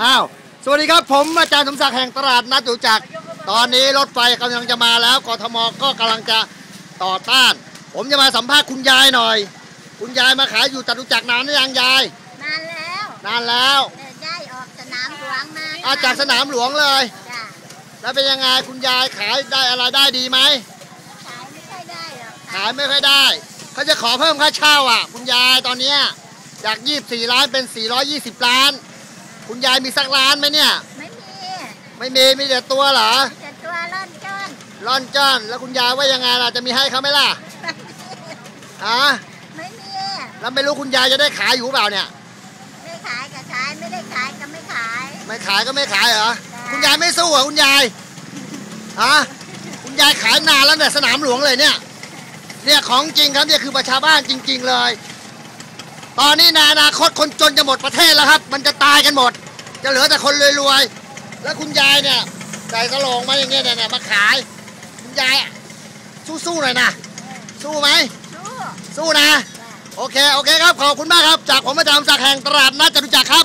อ้าว สวัสดีครับผมอาจารย์สมศักดิ์แห่งตลาดนัดจตุจักร ตอนนี้รถไฟกำลังจะมาแล้วกทมก็กำลังจะต่อต้าน ผมจะมาสัมภาษณ์คุณยายหน่อย คุณยายมาขายอยู่จตุจักรนานหรือยังยาย นานแล้วนานแล้วแต่ย้ายออกสนามหลวงมาอาจากสนามหลวงเลย จ้ะแล้วเป็นยังไงคุณยายขายได้อะไรได้ดีไหม ขายไม่ค่อยได้หรอกขายไม่ค่อยได้ เขาจะขอเพิ่มค่าเช่าอะ คุณยายตอนเนี้ยจาก 24 ล้านเป็น 420 ล้าน คุณยายมีสักล้านไหมเนี่ย ไม่มีไม่มีมีแต่ตัวเหรอแต่ตัวร่อนจ้อนร่อนจ้อนแล้วคุณยายว่ายังไงล่ะจะมีให้เขาไหมล่ะฮะไม่มีแล้วไม่รู้คุณยายจะได้ขายอยู่เปล่าเนี่ย ไม่ขายก็ขายไม่ได้ขายก็ไม่ขาย ไม่ขายก็ไม่ขายเหรอจ้ะคุณยายไม่สู้เหรอคุณยายฮะคุณยายขายนานแล้วเนี่ยสนามหลวงเลยเนี่ยเนี่ยของจริงครับเนี่ยคือประชาบ้านจริง ๆ เลย ตอนนี้ในอนาคตคนจนจะหมดประเทศแล้วครับ มันจะตายกันหมด จะเหลือแต่คนรวยๆ แล้วคุณยายเนี่ยใส่กระโหลงมาอย่างเงี้ยเนี่ยมาขาย คุณยายสู้ๆหน่อยนะ สู้ไหม สู้ สู้นะจ้ะโอเค โอเคครับ ขอบคุณมากครับ จากผมอาจารย์ศักดิ์แห่งตลาดนัดจตุจักรครับ